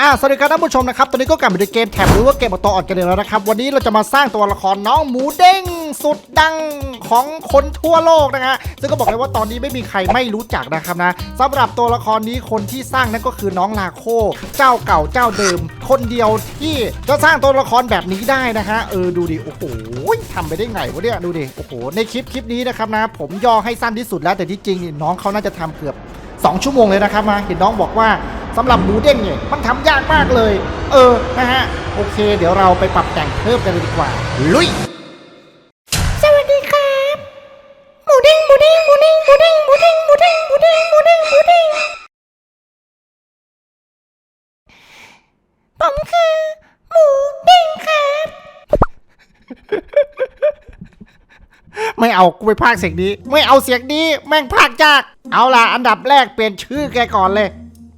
อ่าสวัสดีครับท่านผู้ชมนะครับ ตอนนี้ก็กลับมาในเกมแท็บหรือว่าเกมออตออดกันแล้วนะครับ วันนี้เราจะมาสร้างตัวละครน้องหมูเด้งสุดดังของคนทั่วโลกนะฮะ ซึ่งก็บอกเลยว่าตอนนี้ไม่มีใครไม่รู้จักนะครับนะสำหรับตัวละครนี้คนที่สร้างนั่นก็คือน้องลาโค เจ้าเก่าเจ้าเดิม คนเดียวที่จะสร้างตัวละครแบบนี้ได้นะฮะ เออดูดิ โอ้โหทำไปได้ไงวะเนี่ย ดูดิ โอ้โห ในคลิปคลิปนี้นะครับนะ ผมย่อให้สั้นที่สุดแล้วแต่ที่จริงนี่น้องเขาน่าจะทำเกือบ 2 ชั่วโมงเลยนะครับมาเห็นน้องบอกว่า สำหรับหมูเด้งเนี่ยมันทำยากมากเลย เออนะฮะโอเค เดี๋ยวเราไปปรับแต่งเพิ่มกันเลยดีกว่า ลุย สวัสดีครับหมูเด้งหมูเด้งหมูเด้งหมูเด้งหมูเด้งหมูเด้งหมูเด้งหมูเด้งหมูเด้งผมคือหมูเด้งครับ ไม่เอากูไปพากย์เสียงนี้ ไม่เอาเสียงนี้แม่งพากย์ยาก เอาล่ะ อันดับแรกเปลี่ยนชื่อแกก่อนเลย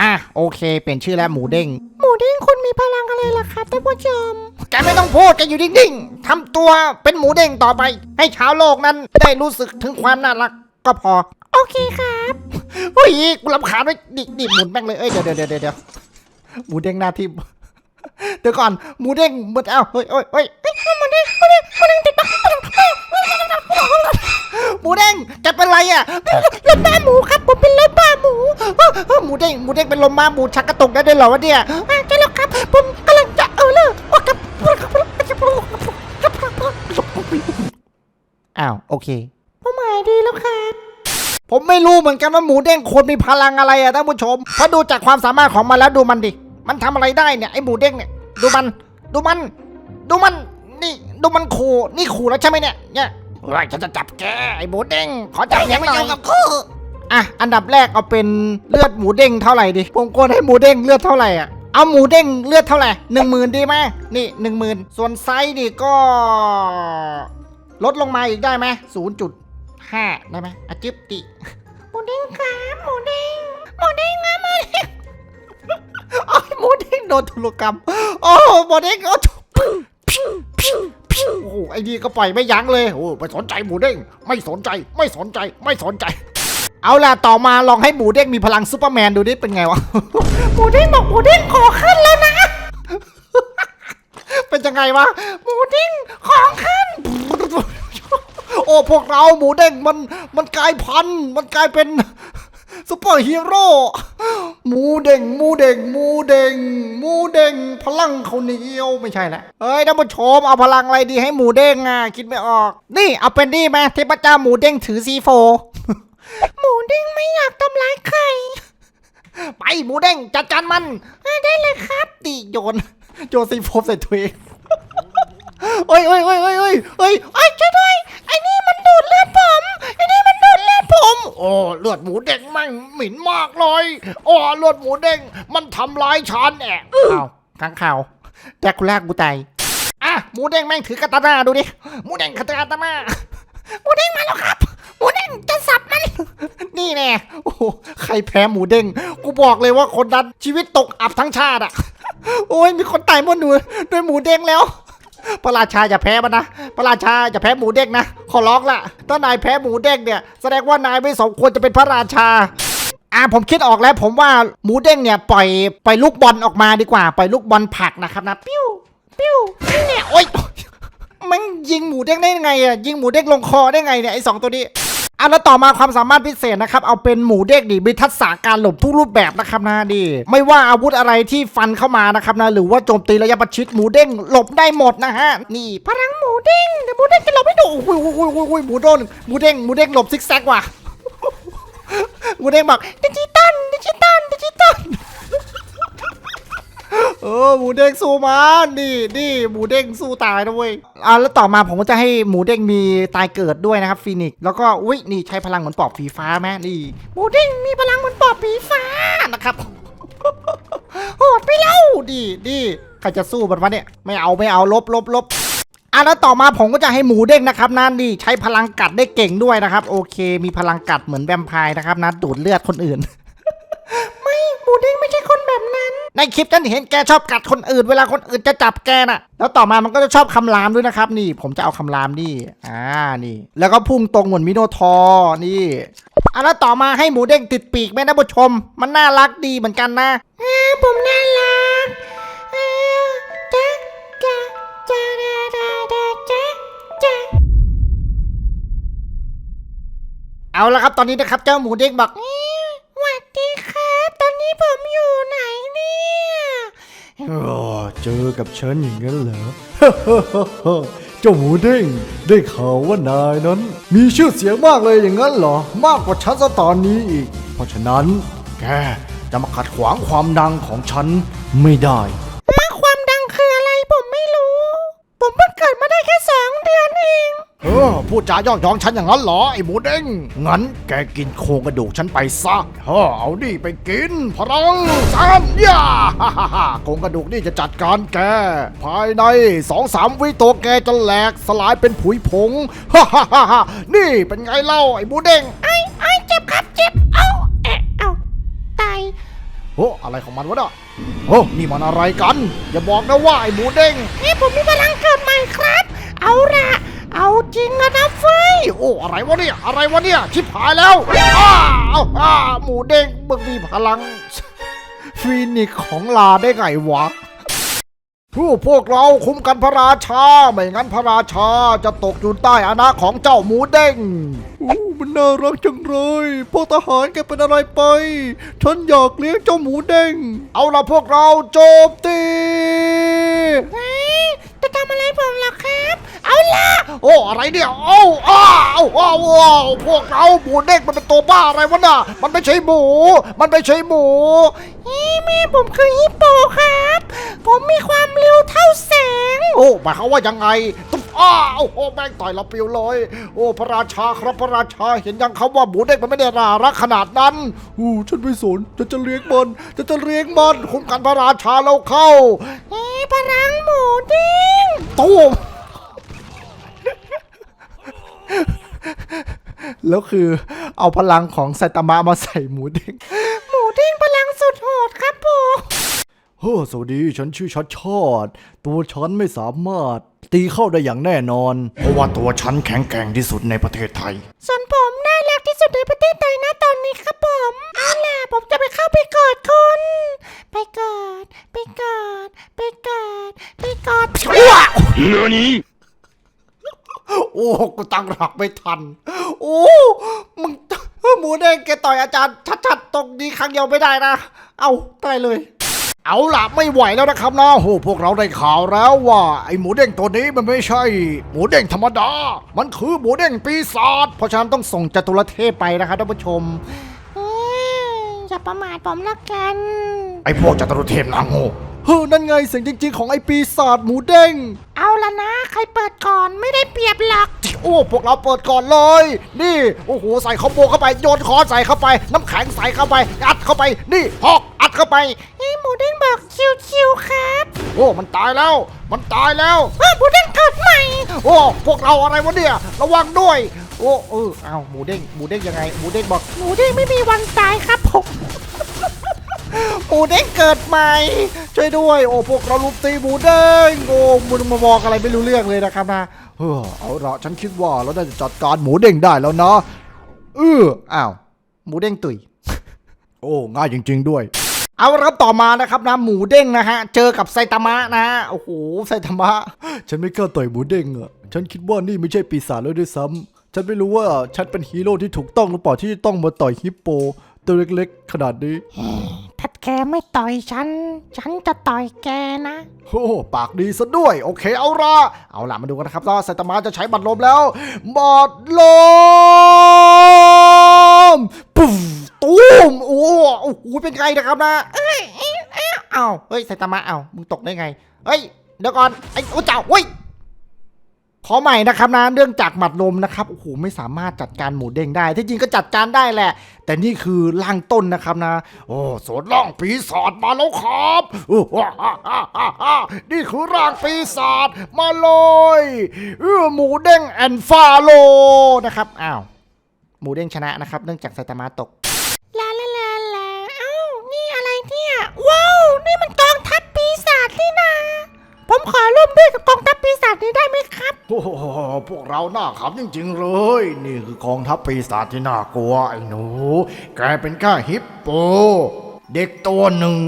อะโอเค เปลี่ยนชื่อแล้วหมูเด้ง หมูเด้งคุณมีพลังอะไรล่ะครับท่านผู้ชม แกไม่ต้องพูดแกอยู่นิ่งๆทำตัวเป็นหมูเด้งต่อไป ให้ชาวโลกนั้นได้รู้สึกถึงความน่ารักก็พอ โอเคครับเฮ้ยกูรำคาญไว้ดิดิหมุนแม่งเลย เอ้ยเดี๋ยวเดี๋ยวเดี๋ยวเดี๋ยวหมูเด้งหน้าทิมเดี๋ยวก่อนหมูเด้งหมดเอ้าเฮ้ยเฮ้ยเฮ้ยเฮ้ยหมูเด้งหมูเด้งหมูเด้งติดปากหมูเด้งแกเป็นไรอะรถบ้าหมูครับผมเป็นรถบ้าหมูเอ้อ เอ้อหมูเด้งหมูเด้งเป็นลมมาหมูชักกระตุกได้ด้วยเหรอวะเนี่ยอ่าใช่แล้วครับผมกำลังจะเออเลยว่ากับอ้าวโอเคผมหมายดีแล้วครับผมไม่รู้เหมือนกันว่าหมูเด้งควรมีพลังอะไรอะท่านผู้ชมเพราะดูจากความสามารถของมันแล้วดูมันดิมันทำอะไรได้เนี่ยไอ้หมูเด้งเนี่ยดูมัน ดูมัน ดูมันนี่ดูมันขู่นี่ขู่แล้วใช่ไหมเนี่ยเนี่ยเฮ้ยฉันจะจับแกไอ้หมูเด้งขอจับแกหน่อย อะ อันดับแรกเอาเป็นเลือดหมูเด้งเท่าไหร่ดิผมกดให้หมูเด้งเลือดเท่าไหร่อะเอาหมูเด้งเลือดเท่าไหร่หนึ่งหมื่นดีไหมนี่หนึ่งหมื่นส่วนไซส์นี่ก็ ลดลงมาอีกได้ไหมศูนย์จุดห้าได้ไหมอะจึ๊บติหมูเด้งครับหมูเด้งหมูเด้งนะหมูเด้งโอ้ยหมูเด้งโดนทุลกรรมโอ้หมูเด้งโอ้พิวพิวพิวพิวโอ้โหไอ้นี่ก็ปล่อยไม่ยั้งเลยโอ้ไม่สนใจหมูเด้งไม่สนใจไม่สนใจไม่สนใจ เอาล่ะต่อมาลองให้หมูเด้งมีพลังซูเปอร์แมนดูดิเป็นไงวะ หมูเด้งบอกหมูเด้งขอขึ้นแล้วนะ เป็นยังไงวะ หมูเด้งของขึ้น โอ้พวกเราหมูเด้งมันมันกลายพันธุ์มันกลายเป็น ซูเปอร์ฮีโร่หมูเด้งหมูเด้งหมูเด้งหมูเด้งพลังเขาเหนียวไม่ใช่แล้วเอ้ยท่านผู้ชมเอาพลังอะไรดีให้หมูเด้งอะคิดไม่ออก นี่เอาเป็นนี่ไหมเทพเจ้าหมูเด้งถือซีโฟหมูเด้งไม่อยากทำร้ายใครไปหมูเด้งจัดการมันได้เลยครับตีโยนโยนซีโฟใส่ตัวเองเอ้ยเอ้ยเอ้ยเอ้ยเอ้ยเอ้ยไอ้ยช่วยด้วยไอ้นี่มันดูดเลือดผมไอ้นี่ ผมโอ้เลือดหมูเด้งแม่งหมิ่นมากเลยโอ้เลือดหมูเด้งมันทำร้ายฉันแอะอ้าวข้างข่าวแดกกูลากกูตายอะหมูเด้งแม่งถือกาตานาดูดิหมูเด้งถือกาตานาหมูเด้งมาแล้วครับหมูเด้งจะสับมัน นี่แน่โอ้โหใครแพ้หมูเด้งกูบอกเลยว่าคนนั้นชีวิตตกอับทั้งชาติอะ โอ้ยมีคนตายหมดหนูด้วยหมูเด้งแล้ว พระราชาอย่าแพ้มันนะ พระราชาอย่าแพ้หมูเด้งนะ ขอร้องละถ้านายแพ้หมูเด้งเนี่ย แสดงว่านายไม่สมควรจะเป็นพระราชา อ่าผมคิดออกแล้ว ผมว่าหมูเด้งเนี่ยปล่อยปล่อยลูกบอลออกมาดีกว่า ปล่อยลูกบอลผักนะครับนะ ปิ้ว ปิ้วเนี่ยโอ๊ยมันยิงหมูเด้งได้ยังไงอะ ยิงหมูเด้งลงคอได้ไงเนี่ยไอสองตัวนี้ อะแล้วต่อมาความสามารถพิเศษนะครับ เอาเป็นหมูเด้งดีมีทักษะการหลบทุกรูปแบบนะครับนะดี ไม่ว่าอาวุธอะไรที่ฟันเข้ามานะครับนะหรือว่าโจมตีระยะประชิดหมูเด้งหลบได้หมดนะฮะนี่พลังหมูเด้งเดี๋ยวหมูเด้งจะหลบไม่ดูโอ้ยโอ้ยโอ้ยโอ้ยโอ้ยหมูโดนหมูเด้งหมูเด้งหลบซิกแซกว่ะหมูเด้งบอกดิจิตอลดิจิตอลดิจิตอล เออหมูเด้งสู้มันนี่นี่หมูเด้งสู้ตายนะเว้ยอ่าแล้วต่อมาผมก็จะให้หมูเด้งมีตายเกิดด้วยนะครับฟีนิกซ์แล้วก็อุ้ยนี่ใช้พลังเหมือนปอบผีฟ้าแม่นี่หมูเด้งมีพลังเหมือนปอบผีฟ้านะครับโหดไปแล้วดีดีใครจะสู้มันวะเนี่ยไม่เอาไม่เอาลบลบลบอะแล้วต่อมาผมก็จะให้หมูเด้งนะครับนั่นนี่ใช้พลังกัดได้เก่งด้วยนะครับ โอเค มีพลังกัดเหมือนแวมไพร์นะครับนะดูดเลือดคนอื่น หมูเด้งไม่ใช่คนแบบนั้น ในคลิปฉันเห็นแกชอบกัดคนอื่น เวลาคนอื่นจะจับแกน่ะ แล้วต่อมามันก็จะชอบคำรามด้วยนะครับ นี่ ผมจะเอาคำรามนี่ อ่า นี่ แล้วก็พุ่งตรงเหมือนมิโนทอนี่อะแล้วต่อมาให้หมูเด้งติดปีกแม่นะผู้ชม มันน่ารักดีเหมือนกันนะอ่าผมน่ารักอ่จ๊ะจ๊ะจ๊ะจ๊ะจ๊ะจ๊ะเอาละครับตอนนี้นะครับ เจ้าหมูเด้งบอก สวัสดีค่ะ ตอนนี้ผมอยู่ไหนเนี่ยเจอกับฉันอย่างนั้นเหรอเจ้าหมูเด้งได้ข่าวว่านายนั้น มีชื่อเสียงมากเลยอย่างนั้นเหรอ มากกว่าฉันซะตอนนี้อีก เพราะฉะนั้น แกจะมาขัดขวางความดังของฉันไม่ได้ ออพูดจายอกย้องฉันอย่างนั้นเหรอไอ้หมูเด้งงั้นแกกินโครงกระดูกฉันไปซะเฮ้อเอาดิไปกินพลังสามย่าฮ่าฮ่าฮ่าโครงกระดูกนี่จะจัดการแก ภายในสองสามวิตัวแกจะแหลกสลายเป็นผุยผงฮ่าฮ่าฮ่าฮ่านี่เป็นไงเล่าไอ้หมูเด้งไอ้ไอ้เจ็บครับเจ็บเอ้าเอ๊ะเอ้าตายโอ้อะไรของมันวะเนี่ยโอ้นี่มันอะไรกัน อย่าบอกนะว่าไอ้หมูเด้งนี่ผมมีพลังเกิดใหม่ครับ เอาละ เอาจริงอะนะเฟยโอ้อะไรวะเนี่ยอะไรวะเนี่ยชิบหายแล้วอ้าวอ้าหมูเด้งมึงมีพลังฟีนิกซ์ของลาได้ไงวะผู้พวกเราคุมกันพระราชา ไม่งั้นพระราชาจะตกอยู่ใต้อาณาของเจ้าหมูเด้งอู้มันน่ารักจังเลยพวกทหารแกเป็นอะไรไป ฉันอยากเลี้ยงเจ้าหมูเด้ง เอาละพวกเราโจมตีเฮ้ย จะทำอะไรผมล่ะครับ เอาละโอ้อะไรเนี่ยเอ้าอ้าวอ้าวอ้าวพวกเราหมูเด้งมันเป็นตัวบ้าอะไรวะน่ะ มันไม่ใช่หมู มันไม่ใช่หมูเฮ้ยแม่ผมคือฮิปโปครับ ผมมีความเร็วเท่าแสง โอ้หมายความว่ายังไงตุ๊บ อ้าวโอ้แม่งต่อยเราปิวเลย โอ้พระราชาครับพระราชาเห็นยังครับว่าหมูเด้งมันไม่ได้น่ารักขนาดนั้นอู้ฉันไม่สนฉันจะเลี้ยงมันฉันจะเลี้ยงมันคุ้มกันพระราชาเราเข้าเฮ้ยพลังหมูเด้งตู้มแล้วคือเอาพลังของไซตามะมาใส่หมูเด้งหมูเด้งพลังสุดโหดครับผม เฮ้อสวัสดี ฉันชื่อชัดชอด ตัวฉันไม่สามารถ ตีเข้าได้อย่างแน่นอน เพราะว่าตัวฉันแข็งแกร่งที่สุดในประเทศไทย ส่วนผมน่ารักที่สุดในประเทศไทยนะตอนนี้ครับผมเอาล่ะผมจะไปเข้าไปกอดคุณ ไปกอด ไปกอด ไปกอด ไปกอดโอ้กูตั้งหลักไม่ทัน โอ้มึงหมูเด้งแกต่อยอาจารย์ชัดๆตรงนี้ครั้งเดียวไม่ได้นะ เอาตายเลย เอาล่ะไม่ไหวแล้วนะครับนะโหพวกเราได้ข่าวแล้วว่า ไอหมูเด้งตัวนี้มันไม่ใช่ หมูเด้งธรรมดา มันคือหมูเด้งปีศาจเพราะฉะนั้นต้องส่งจตุรเทพไปนะครับท่านผู้ชมเอ้ยอย่าประมาทผมละกัน ไอพวกจตุรเทพนางโง่เฮ้อนั่นไงเสียงจริง ๆ ของไอปีศาจหมูเด้ง เอาละนะ ใครเปิดก่อนไม่ได้เปรียบหรอกโอ้พวกเราเปิดก่อนเลย นี่โอ้โหใส่คอมโบเข้าไปโยนคอนใส่เข้าไป น้ำแข็งใส่เข้าไปอัดเข้าไปนี่ฮอกอัด เข้าไปเฮ้ยหมูเด้งบอกคิวๆครับ โอ้ มันตายแล้ว มันตายแล้วเฮ้ยหมูเด้งเกิดใหม่ โอ้ พวกเราอะไรวะเนี่ย ระวังด้วย โอ้เออเอาหมูเด้ง หมูเด้งยังไง หมูเด้งบอก หมูเด้งไม่มีวันตายครับผม หมูเด้งเกิดใหม่ ช่วยด้วย โอ้ พวกเราลุมตีหมูเด้ง โอ้มึงมาบอกอะไรไม่รู้เรื่องเลยนะครับนะ เออเอาละฉันคิดว่าเราได้จะจัดการหมูเด้งได้แล้วนะเอออ้าว หมูเด้งตุย โอ้ ง่ายจริง ๆ ด้วย เอาละครับต่อมานะครับนะหมูเด้งนะฮะ เจอกับไซตามะนะฮะโอ้โหไซตามะ ฉันไม่กล้าต่อยหมูเด้งอะฉันคิดว่านี่ไม่ใช่ปีศาจแล้วด้วยซ้ำฉันไม่รู้ว่าฉันเป็นฮีโร่ที่ถูกต้องหรือเปล่าที่ต้องมาต่อยฮิปโป ตัวเล็กๆ ขนาดนี้ถ้าแกไม่ต่อยฉัน ฉันจะต่อยแกนะโอ้ปากดีซะด้วย โอเคเอาละเอาล่ะมาดูกันนะครับว่าไซตามะจะใช้บัตรลมแล้วบัตรลมปุ๊บตูมโอ้โอ้โหเป็นไงนะครับนะเอ้ยเอ้ยเอ้าเฮ้ยไซตามะเอ้ามึงตกได้ไง เฮ้ยเดี๋ยวก่อนไอ้โอ้เจ้าเฮ้ยขอใหม่นะครับนะเรื่องจากหมัดลมนะครับโอ้โหไม่สามารถจัดการหมูเด้งได้ ที่จริงก็จัดการได้แหละ แต่นี่คือร่างต้นนะครับนะ โอ้สวนร่างปีศาจมาแล้วครับนี่คือร่างปีศาจมาเลยเออหมูเด้งแอนฟาโลนะครับอ้าวหมูเด้งชนะนะครับ เนื่องจากไซตามะตก ลาลาลาลาเอ้า นี่อะไรเนี่ย ว้าว นี่มันกองทัพปีศาจนี่นา ผมขอร่วมด้วยกับกองทัพปีศาจนี้ได้ไหมครับ โอ้โหพวกเราหน้าขำจริงๆเลย นี่คือกองทัพปีศาจที่น่ากลัวไอ้หนู แกเป็นแค่ฮิปโป เด็กตัวหนึ่ง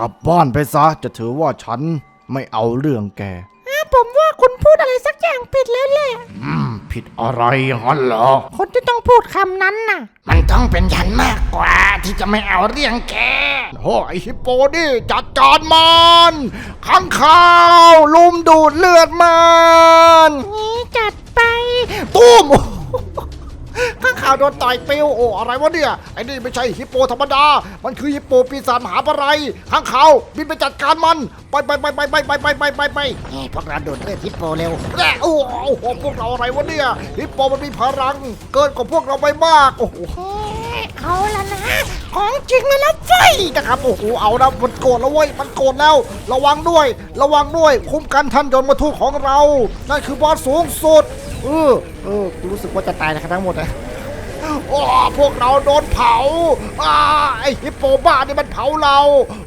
กลับบ้านไปซะ จะถือว่าฉันไม่เอาเรื่องแก ผมว่าคุณพูดอะไรสักอย่างผิดแล้วแหละ อืม ผิดผิดอะไรงั้นเหรอ คนที่ต้องพูดคำนั้นน่ะ มันต้องเป็นฉันมากกว่าที่จะไม่เอาเรื่องแกโอ้ไอฮิปโปนี่จัดการมันข้างข่าวลุมดูดเลือดมันนี่จัดไปตุ้ม ข้างข่าวโดนต่อยปิวโอ้อะไรวะเนี่ยไอ้นี่ไม่ใช่ฮิปโปธรรมดา มันคือฮิปโปปีศาจมหาปะไรข้างข่าวบินไปจัดการมัน ไปไปไปไปไปไปไปไปไปไปนี่พวกเราโดนเลือดฮิปโปเร็วแล้โอ้โหพวกเราอะไรวะเนี่ยฮิปโปมันมีพลัง เกินกว่าพวกเราไปมากโอ้โหเอ๊ะเอาละนะ ของจริงแล้วนะไฟนะครับโอ้โหเอานะมันโกรธแล้วเว้ยมันโกรธแล้ว ระวังด้วย ระวังด้วย คุ้มกันท่านยนต์มาทูตของเรา นั่นคือบอสสูงสุด เออเออกูรู้สึกว่าจะตายนะครับทั้งหมดนะโอ้พวกเราโดนเผาอ่าไอฮิปโปบ้านี่มันเผาเรา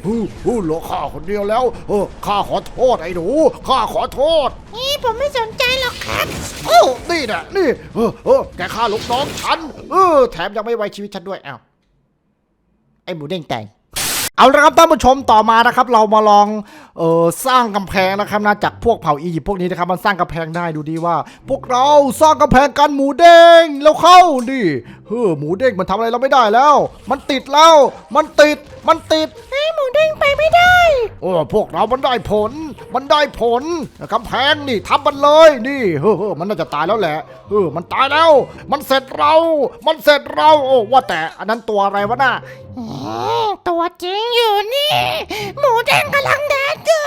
ฮู้ฮู้เหลือข้าคนเดียวแล้วเออข้าขอโทษไอ้หนูข้าขอโทษ นี่ผมไม่สนใจหรอกครับ โอ้นี่นะนี่เออเออแกฆ่าลูกน้องฉันเออแถมยังไม่ไว้ชีวิตฉันด้วยอ้าวไอ้หมูเด้งแต่ง เอาละครับท่านผู้ชมต่อมานะครับ เรามาลองเออสร้างกำแพงนะครับนะจากพวกเผ่าอียิปต์พวกนี้นะครับมันสร้างกำแพงได้ดูดีว่า พวกเราสร้างกำแพงกันหมูเด้งแล้วเข้าดิเฮ้อหมูเด้งมันทำอะไรเราไม่ได้แล้ว มันติดแล้วมันติดมันติด หมูเด้งไปไม่ได้ โอ้พวกเรามันได้ผล มันได้ผลกำแพงนี่ทำมันเลยนี่เฮ้อเฮ้อมันน่าจะตายแล้วแหละเออมันตายแล้ว มันเสร็จเรา มันเสร็จเราโอ้ว่าแต่อันนั้นตัวอะไรวะน่ะเอ๊ะตัวจริงอยู่นี่ หมูแดงกำลังแดงอยู่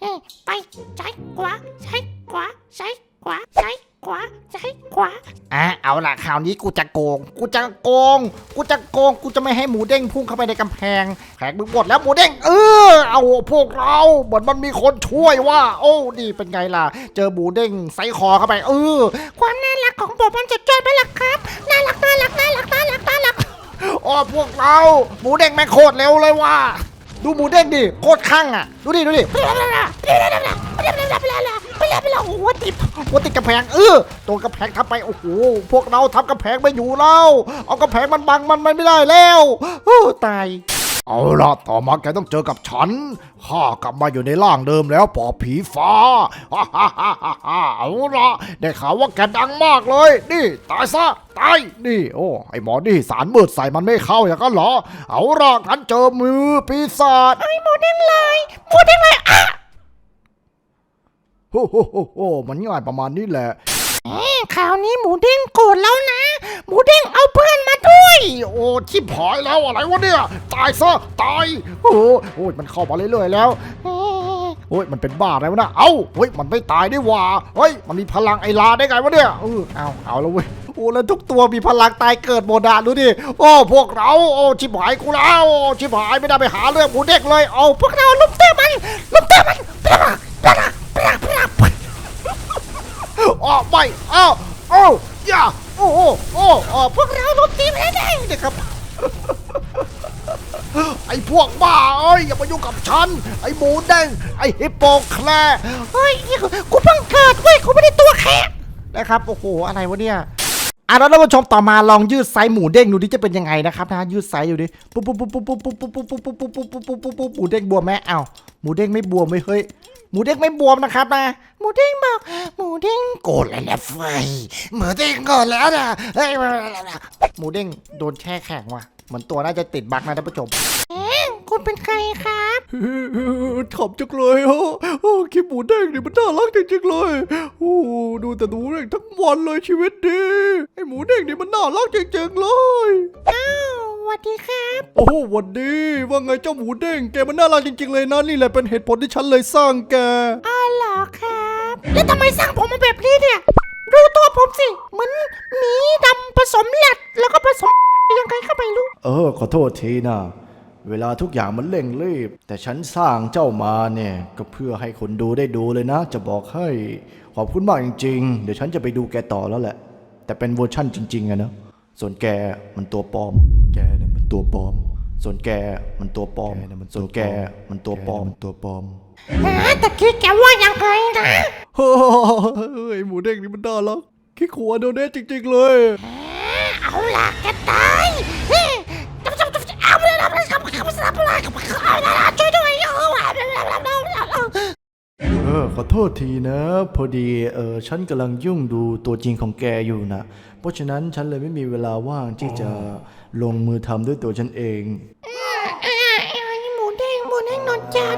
เอ๊ะไปซ้ายขวาซ้ายขวาซ้ายขวาซ้าย ขวาซ้ายขวาอะเอาล่ะคราวนี้กูจะโกง กูจะโกง กูจะโกง กูจะไม่ให้หมูเด้งพุ่งเข้าไปในกำแพงแขกมึงหมดแล้วหมูเด้งเออเอาพวกเราเหมือนมันมีคนช่วยว่า โอ้ดีเป็นไงล่ะ เจอหมูเด้งใส่คอเข้าไป เออ ความน่ารักของผมมันจะจอดไปละครับน่ารักน่ารักน่ารักน่ารักน่ารักอ๋อพวกเราหมูเด้งแม่งโคตรเร็วเลยว่ะดูหมูเด้งดิโคตรข้างอะ ดูดิดูดิ โอ้โหติดว่าติดกำแพงเออตัวกำแพงทำไปโอ้โหพวกเราทำกำแพงไม่อยู่แล้วเอากำแพงมันบังมันไม่ได้แล้วเออตายเอาล่ะต่อมาแกต้องเจอกับฉัน ข้ากลับมาอยู่ในร่างเดิมแล้วปอบผีฟ้า ฮ่าฮ่าฮ่าฮ่าเอาล่ะได้ข่าวว่าแกดังมากเลย นี่ ตายซะ ตาย นี่ โอ้ ไอหมอนี่สารมืดใส่มันไม่เข้าอย่างนั้นเหรอ เอาล่ะงั้นเจอมือปีศาจไอ้หมูเด้งเลยหมูเด้งเลยอะ โอ้โหโหโหมันง่ายประมาณนี้แหละเอ๊ะคราวนี้หมูเด้งโกรธแล้วนะ หมูเด้งเอาเพื่อนมาด้วย โอ้ชิบหายแล้วอะไรวะเนี่ย ตายซะตาย โอ้โหโอ้ยมันเข้ามาเรื่อยๆแล้วเอ๊ะโอ้ยมันเป็นบ้าอะไรวะนะ เอ้าเฮ้ยมันไม่ตายได้หว่าเฮ้ยมันมีพลังไอลาได้ไงวะเนี่ยเออเอาเอาแล้วเว้ยโอ้แล้วทุกตัวมีพลังตายเกิดโมดาดูดิโอ้พวกเราโอ้ชิบหายกูแล้วโอ้ชิบหายไม่ได้ไปหาเรื่องหมูเด็กเลยเอาพวกเราลุมเตะมันลุมเตะมันปะปะปะปะปะอ๋อไม่เอ้าโอ้ย่าโอ้โอ้โอ้เออพวกเราลุมทีมให้ได้นะครับ ไอ้พวกบ้าเอ้ยอย่ามายุ่งกับฉัน ไอ้หมูแดงไอ้ฮิปโปแคลร์เฮ้ยกูเพิ่งเกิดเว้ยกูไม่ได้ตัวแค่นะครับโอ้โหอะไรวะเนี่ยอะแล้วท่านผู้ชมต่อมาลองยืดไซส์หมูเด้งดูดิจะเป็นยังไงนะครับนะยืดไซส์อยู่ดิปุ๊บปุ๊บปุ๊บปุ๊บปุ๊บปุ๊บปุ๊บปุ๊บปุ๊บปุ๊บปุ๊บปุ๊บหมูเด้งบวมไหมอ้าหมูเด้งไม่บวมไม่เฮ้ย หมูเด้งไม่บวมนะครับนะ หมูเด้งบอก หมูเด้งโกรธเลยนะเฟยหมูเด้งโกรธแล้วนะเฮ้ยหมูเด้งโดนแช่แข็งว่ะ เหมือนตัวน่าจะติดบั๊กนะท่านผู้ชมเอ๊ะคุณเป็นใครครับขำจังเลยโอ้โอ้คลิปหมูเด้งนี่มันน่ารักจริงๆเลย โอ้ดูแต่หมูเด้งทั้งวันเลยชีวิตดีไอหมูเด้งนี่มันน่ารักจริงๆเลยอ้าว วัสดีครับ โอ้หวันดี ว่าไงเจ้าหมูเด้ง แกมันน่ารักจริงๆเลยนะ นี่แหละเป็นเหตุผลที่ฉันเลยสร้างแก อ๋อเหรอครับ แล้วทำไมสร้างผมมาแบบนี้เนี่ย ดูตัวผมสิ เหมือนหมีดำผสมแรดแล้วก็ผสมยังไงก็ไม่รู้ เออ ขอโทษทีนะ เวลาทุกอย่างมันเร่งรีบ แต่ฉันสร้างเจ้ามาเนี่ย ก็เพื่อให้คนดูได้ดูเลยนะ จะบอกให้ ขอบคุณมากจริง ๆ เดี๋ยวฉันจะไปดูแกต่อแล้วแหละ แต่เป็นเวอร์ชั่นจริงๆอะนะ ส่วนแกมันตัวปลอม แกเนี่ยมันตัวปลอม ส่วนแกมันตัวปลอมเนี่ยมันส่วนแกมันตัวปลอมตัวปลอมฮะต่คิดแกว่ายังไงนะเฮ้ยหมูเด้งนี่มันน่ารักขี้ขวัวโดนแน่จริงๆเลยเอาล่ะแกตายเอาเลยเอาเลยเอาเลยเอาเลยเอาเลยช่วยด้วยเออขอโทษทีนะ พอดีเออฉันกำลังยุ่งดูตัวจริงของแกอยู่นะเพราะฉะนั้นฉันเลยไม่มีเวลาว่างที่จะ ลงมือทำด้วยตัวฉันเอง หมูแดงบนแห้งนอนจัด